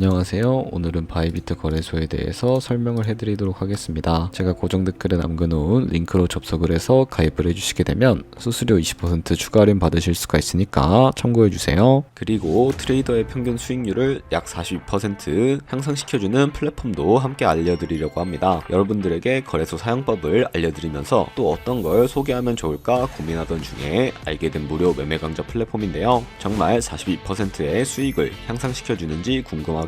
안녕하세요. 오늘은 바이비트 거래소에 대해서 설명을 해드리도록 하겠습니다. 제가 고정 댓글에 남겨놓은 링크로 접속을 해서 가입을 해주시게 되면 수수료 20% 추가 할인 받으실 수가 있으니까 참고해주세요. 그리고 트레이더의 평균 수익률을 약 42% 향상시켜주는 플랫폼도 함께 알려드리려고 합니다. 여러분들에게 거래소 사용법을 알려드리면서 또 어떤 걸 소개하면 좋을까 고민하던 중에 알게 된 무료 매매 강좌 플랫폼인데요. 정말 42%의 수익을 향상시켜주는지 궁금하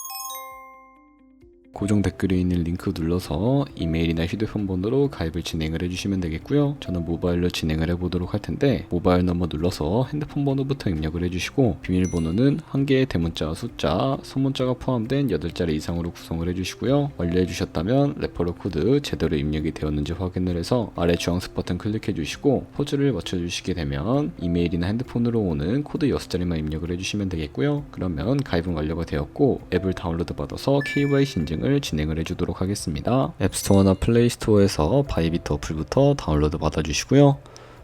고정 댓글에 있는 링크 눌러서 이메일이나 휴대폰 번호로 가입을 진행을 해주시면 되겠고요. 저는 모바일로 진행을 해보도록 할 텐데 모바일 넘버 눌러서 핸드폰 번호부터 입력을 해주시고 비밀번호는 한 개의 대문자 숫자, 소문자가 포함된 8자리 이상으로 구성을 해주시고요. 완료해주셨다면 레퍼럴 코드 제대로 입력이 되었는지 확인을 해서 아래 주황색 버튼 클릭해주시고 포즈를 맞춰주시게 되면 이메일이나 핸드폰으로 오는 코드 6자리만 입력을 해주시면 되겠고요. 그러면 가입은 완료가 되었고 앱을 다운로드 받아서 KYC 인증 을 진행을 해주도록 하겠습니다. 앱스토어나 플레이스토어에서 바이비트 어플부터 다운로드 받아주시고요.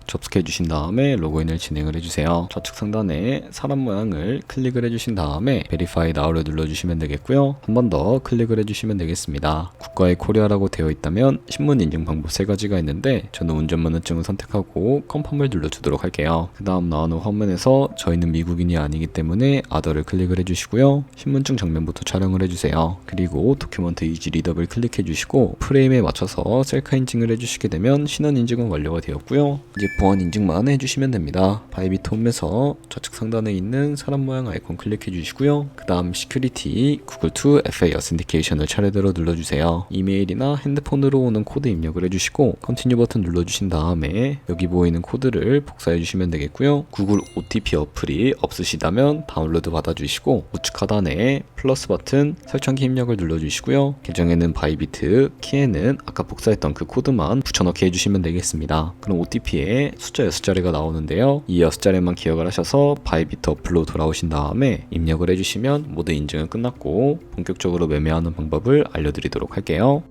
접속해 주신 다음에 로그인을 진행을 해주세요. 좌측 상단에 사람 모양을 클릭을 해주신 다음에 Verify Now를 눌러주시면 되겠고요. 한 번 더 클릭을 해주시면 되겠습니다. 국가의 코리아라고 되어 있다면 신문 인증 방법 세 가지가 있는데 저는 운전면허증을 선택하고 컨펌을 눌러주도록 할게요. 그 다음 나오는 화면에서 저희는 미국인이 아니기 때문에 아더를 클릭을 해주시고요. 신분증 정면부터 촬영을 해주세요. 그리고 도큐먼트 이지 리더블 클릭해 주시고 프레임에 맞춰서 셀카 인증을 해주시게 되면 신원 인증은 완료가 되었고요. 이제 보안 인증만 해주시면 됩니다. 바이비트 홈에서 좌측 상단에 있는 사람 모양 아이콘 클릭해 주시고요. 그 다음 시큐리티 구글 투 FA 어센티케이션을 차례대로 눌러주세요. 이메일이나 핸드폰으로 오는 코드 입력을 해주시고 컨티뉴 버튼 눌러주신 다음에 여기 보이는 코드를 복사해 주시면 되겠고요. 구글 OTP 어플이 없으시다면 다운로드 받아주시고 우측 하단에 플러스 버튼 설정키 입력을 눌러주시고요. 계정에는 바이비트, 키에는 아까 복사했던 그 코드만 붙여넣기 해주시면 되겠습니다. 그럼 OTP에 숫자 6자리가 나오는데요. 이 6자리만 기억을 하셔서 바이비트 어플로 돌아오신 다음에 입력을 해주시면 모든 인증은 끝났고 본격적으로 매매하는 방법을 알려드리도록 할게요.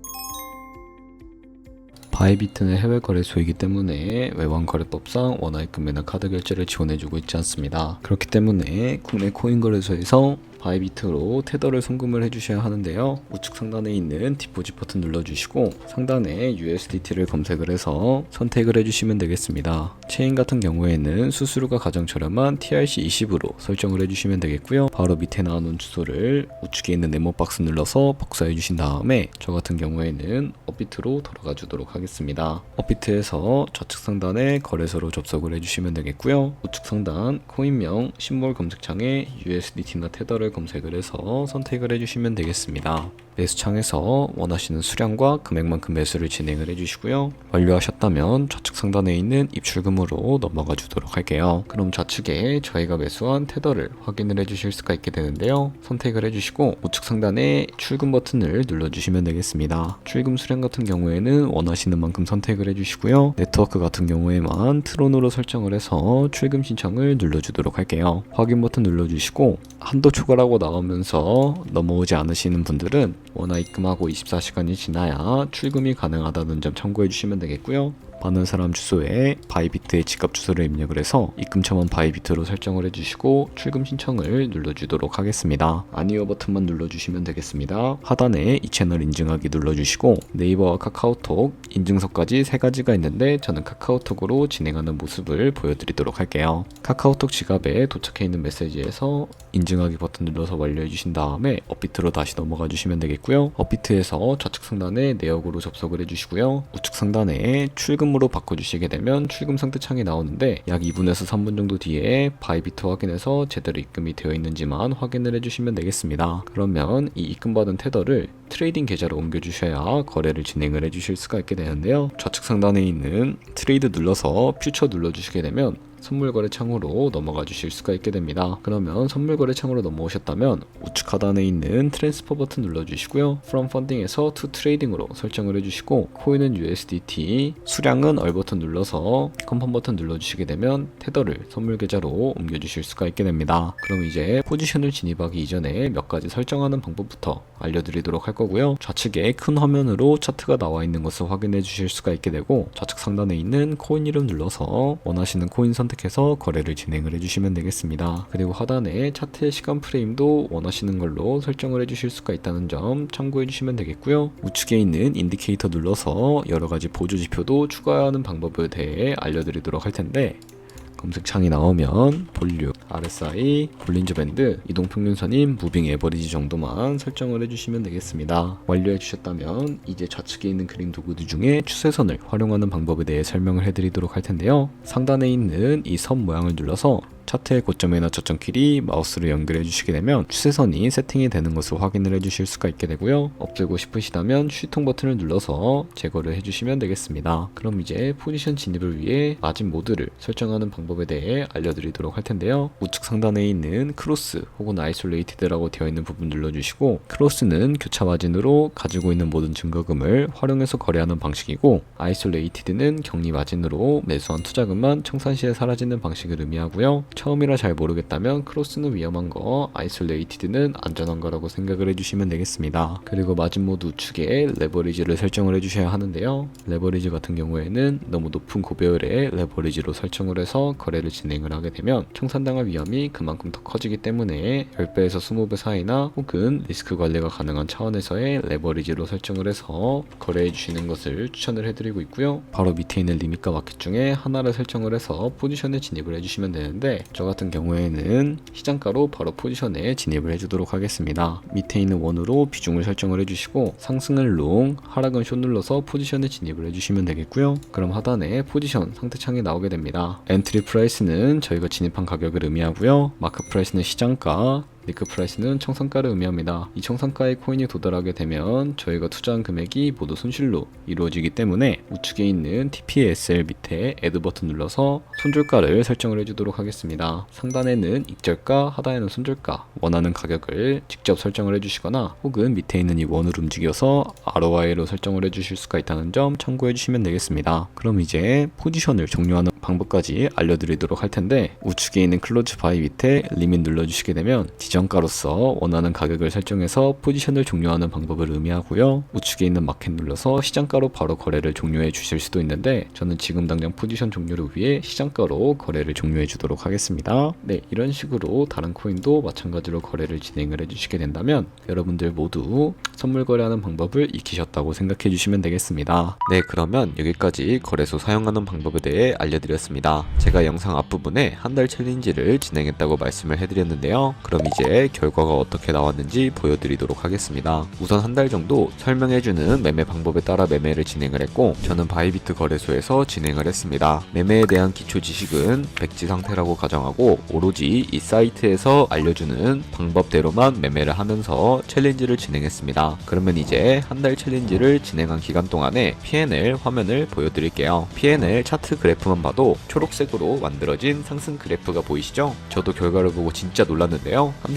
바이비트는 해외 거래소이기 때문에 외환 거래법상 원화입금 매나 카드 결제를 지원해주고 있지 않습니다. 그렇기 때문에 국내 코인 거래소에서 바이비트로 테더를 송금을 해주셔야 하는데요. 우측 상단에 있는 디포짓 버튼 눌러주시고 상단에 USDT를 검색을 해서 선택을 해주시면 되겠습니다. 체인 같은 경우에는 수수료가 가장 저렴한 TRC20으로 설정을 해주시면 되겠고요. 바로 밑에 나오는 주소를 우측에 있는 네모 박스 눌러서 복사해 주신 다음에 저 같은 경우에는 업비트로 돌아가 주도록 하겠습니다. 업비트에서 좌측 상단에 거래소로 접속을 해주시면 되겠고요. 우측 상단 코인명 심볼 검색창에 USDT나 테더를 검색을 해서 선택을 해주시면 되겠습니다. 매수창에서 원하시는 수량과 금액만큼 매수를 진행을 해주시고요. 완료하셨다면 좌측 상단에 있는 입출금으로 넘어가 주도록 할게요. 그럼 좌측에 저희가 매수한 테더를 확인을 해주실 수가 있게 되는데요. 선택을 해주시고 우측 상단에 출금 버튼을 눌러주시면 되겠습니다. 출금 수량 같은 경우에는 원하시는 만큼 선택을 해주시고요. 네트워크 같은 경우에만 트론으로 설정을 해서 출금 신청을 눌러주도록 할게요. 확인 버튼 눌러주시고 한도 초과라고 나오면서 넘어오지 않으시는 분들은 원화 입금하고 24시간이 지나야 출금이 가능하다는 점 참고해 주시면 되겠고요. 받는 사람 주소에 바이비트의 지갑 주소를 입력을 해서 입금처만 바이비트로 설정을 해주시고 출금 신청을 눌러주도록 하겠습니다. 아니오 버튼만 눌러주시면 되겠습니다. 하단에 이 채널 인증하기 눌러주시고 네이버와 카카오톡 인증서까지 세 가지가 있는데 저는 카카오톡으로 진행하는 모습을 보여드리도록 할게요. 카카오톡 지갑에 도착해 있는 메시지에서 인증하기 버튼 눌러서 완료해 주신 다음에 업비트로 다시 넘어가 주시면 되겠고요. 업비트에서 좌측 상단에 내역으로 접속을 해주시고요. 우측 상단에 출금 으로 바꿔주시게 되면 출금 상태 창이 나오는데 약 2분에서 3분 정도 뒤에 바이비트 확인해서 제대로 입금이 되어 있는지만 확인을 해주시면 되겠습니다. 그러면 이 입금받은 테더를 트레이딩 계좌로 옮겨주셔야 거래를 진행을 해주실 수가 있게 되는데요. 좌측 상단에 있는 트레이드 눌러서 퓨처 눌러주시게 되면 선물 거래 창으로 넘어가 주실 수가 있게 됩니다. 그러면 선물 거래 창으로 넘어오셨다면 우측 하단에 있는 트랜스퍼 버튼 눌러주시고요. From Funding에서 To Trading으로 설정을 해주시고 코인은 USDT, 수량은 얼 버튼 눌러서 컨펌 버튼 눌러주시게 되면 테더를 선물 계좌로 옮겨주실 수가 있게 됩니다. 그럼 이제 포지션을 진입하기 이전에 몇 가지 설정하는 방법부터 알려드리도록 할 거고요. 좌측에 큰 화면으로 차트가 나와 있는 것을 확인해 주실 수가 있게 되고 좌측 상단에 있는 코인 이름 눌러서 원하시는 코인 선택해서 거래를 진행을 해주시면 되겠습니다. 그리고 하단에 차트의 시간 프레임도 원하시는 걸로 설정을 해주실 수가 있다는 점 참고해 주시면 되겠고요. 우측에 있는 인디케이터 눌러서 여러 가지 보조 지표도 추가하는 방법에 대해 알려드리도록 할 텐데 검색창이 나오면 볼륨, RSI, 볼린저 밴드, 이동평균선인 무빙 에버리지 정도만 설정을 해주시면 되겠습니다. 완료해 주셨다면 이제 좌측에 있는 그림 도구들 중에 추세선을 활용하는 방법에 대해 설명을 해드리도록 할 텐데요. 상단에 있는 이 선 모양을 눌러서 차트의 고점이나 저점 길이 마우스로 연결해 주시게 되면 추세선이 세팅이 되는 것을 확인을 해 주실 수가 있게 되고요. 없애고 싶으시다면 휴통 버튼을 눌러서 제거를 해 주시면 되겠습니다. 그럼 이제 포지션 진입을 위해 마진 모드를 설정하는 방법에 대해 알려드리도록 할 텐데요. 우측 상단에 있는 크로스 혹은 아이솔레이티드라고 되어 있는 부분 눌러주시고 크로스는 교차 마진으로 가지고 있는 모든 증거금을 활용해서 거래하는 방식이고 아이솔레이티드는 격리 마진으로 매수한 투자금만 청산 시에 사라지는 방식을 의미하고요. 처음이라 잘 모르겠다면 크로스는 위험한 거, 아이솔레이티드는 안전한 거라고 생각을 해주시면 되겠습니다. 그리고 모드 우측에 레버리지를 설정을 해주셔야 하는데요. 레버리지 같은 경우에는 너무 높은 고배율의 레버리지로 설정을 해서 거래를 진행을 하게 되면 청산당할 위험이 그만큼 더 커지기 때문에 10배에서 20배 사이나 혹은 리스크 관리가 가능한 차원에서의 레버리지로 설정을 해서 거래해 주시는 것을 추천을 해드리고 있고요. 바로 밑에 있는 리밋과 마켓 중에 하나를 설정을 해서 포지션에 진입을 해주시면 되는데 저 같은 경우에는 시장가로 바로 포지션에 진입을 해주도록 하겠습니다. 밑에 있는 원으로 비중을 설정을 해주시고 상승은 롱, 하락은 숏 눌러서 포지션에 진입을 해주시면 되겠고요. 그럼 하단에 포지션 상태 창이 나오게 됩니다. 엔트리 프라이스는 저희가 진입한 가격을 의미하고요. 마크 프라이스는 시장가, 리크 프라이스는 청산가를 의미합니다. 이 청산가의 코인이 도달하게 되면 저희가 투자한 금액이 모두 손실로 이루어지기 때문에 우측에 있는 TPSL 밑에 애드 버튼 눌러서 손절가를 설정을 해주도록 하겠습니다. 상단에는 익절가, 하단에는 손절가, 원하는 가격을 직접 설정을 해주시거나 혹은 밑에 있는 이 원을 움직여서 ROI로 설정을 해주실 수가 있다는 점 참고해 주시면 되겠습니다. 그럼 이제 포지션을 종료하는 방법까지 알려드리도록 할 텐데 우측에 있는 클로즈 바이 밑에 리밋 눌러주시게 되면 지정 가로서 원하는 가격을 설정해서 포지션을 종료하는 방법을 의미하고요. 우측에 있는 마켓 눌러서 시장가로 바로 거래를 종료해 주실 수도 있는데 저는 지금 당장 포지션 종료를 위해 시장가로 거래를 종료해 주도록 하겠습니다. 네, 이런 식으로 다른 코인도 마찬가지로 거래를 진행을 해 주시게 된다면 여러분들 모두 선물 거래하는 방법을 익히셨다고 생각해 주시면 되겠습니다. 네, 그러면 여기까지 거래소 사용하는 방법에 대해 알려드렸습니다. 제가 영상 앞부분에 한 달 챌린지를 진행했다고 말씀을 해드렸는데요. 그럼 이제 결과가 어떻게 나왔는지 보여드리도록 하겠습니다. 우선 한 달 정도 설명해주는 매매 방법에 따라 매매를 진행을 했고 저는 바이비트 거래소에서 진행을 했습니다. 매매에 대한 기초 지식은 백지 상태라고 가정하고 오로지 이 사이트에서 알려주는 방법대로만 매매를 하면서 챌린지를 진행했습니다. 그러면 이제 한 달 챌린지를 진행한 기간 동안에 PNL 화면을 보여드릴게요. PNL 차트 그래프만 봐도 초록색으로 만들어진 상승 그래프가 보이시죠? 저도 결과를 보고 진짜 놀랐는데요. 한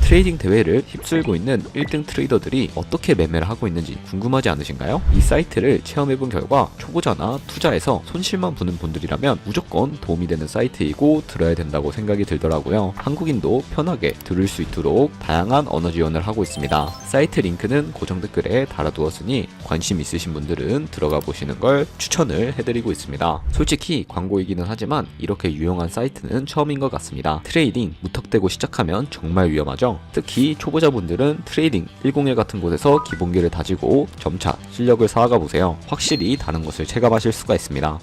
트레이딩 대회를 휩쓸고 있는 1등 트레이더들이 어떻게 매매를 하고 있는지 궁금하지 않으신가요? 이 사이트를 체험해본 결과 초보자나 투자에서 손실만 보는 분들이라면 무조건 도움이 되는 사이트이고 들어야 된다고 생각이 들더라고요. 한국인도 편하게 들을 수 있도록 다양한 언어 지원을 하고 있습니다. 사이트 링크는 고정 댓글에 달아두었으니 관심 있으신 분들은 들어가 보시는 걸 추천을 해드리고 있습니다. 솔직히 광고이기는 하지만 이렇게 유용한 사이트는 처음인 것 같습니다. 트레이딩 무턱대고 시작하면 정말 위험하죠. 특히 초보자분들은 트레이딩 101 같은 곳에서 기본기를 다지고 점차 실력을 쌓아가 보세요. 확실히 다른 것을 체감하실 수가 있습니다.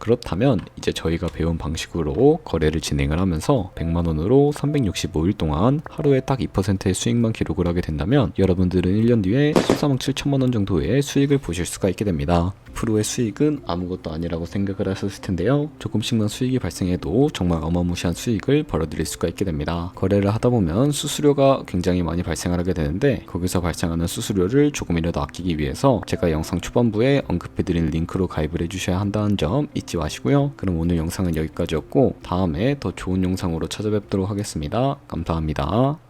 그렇다면 이제 저희가 배운 방식으로 거래를 진행을 하면서 100만 원으로 365일 동안 하루에 딱 2%의 수익만 기록을 하게 된다면 여러분들은 1년 뒤에 14만 7천만 원 정도의 수익을 보실 수가 있게 됩니다. 프로의 수익은 아무것도 아니라고 생각을 하셨을 텐데요. 조금씩만 수익이 발생해도 정말 어마무시한 수익을 벌어들일 수가 있게 됩니다. 거래를 하다 보면 수수료가 굉장히 많이 발생을 하게 되는데 거기서 발생하는 수수료를 조금이라도 아끼기 위해서 제가 영상 초반부에 언급해드린 링크로 가입을 해주셔야 한다는 점 잊지 마시고요. 그럼 오늘 영상은 여기까지였고 다음에 더 좋은 영상으로 찾아뵙도록 하겠습니다. 감사합니다.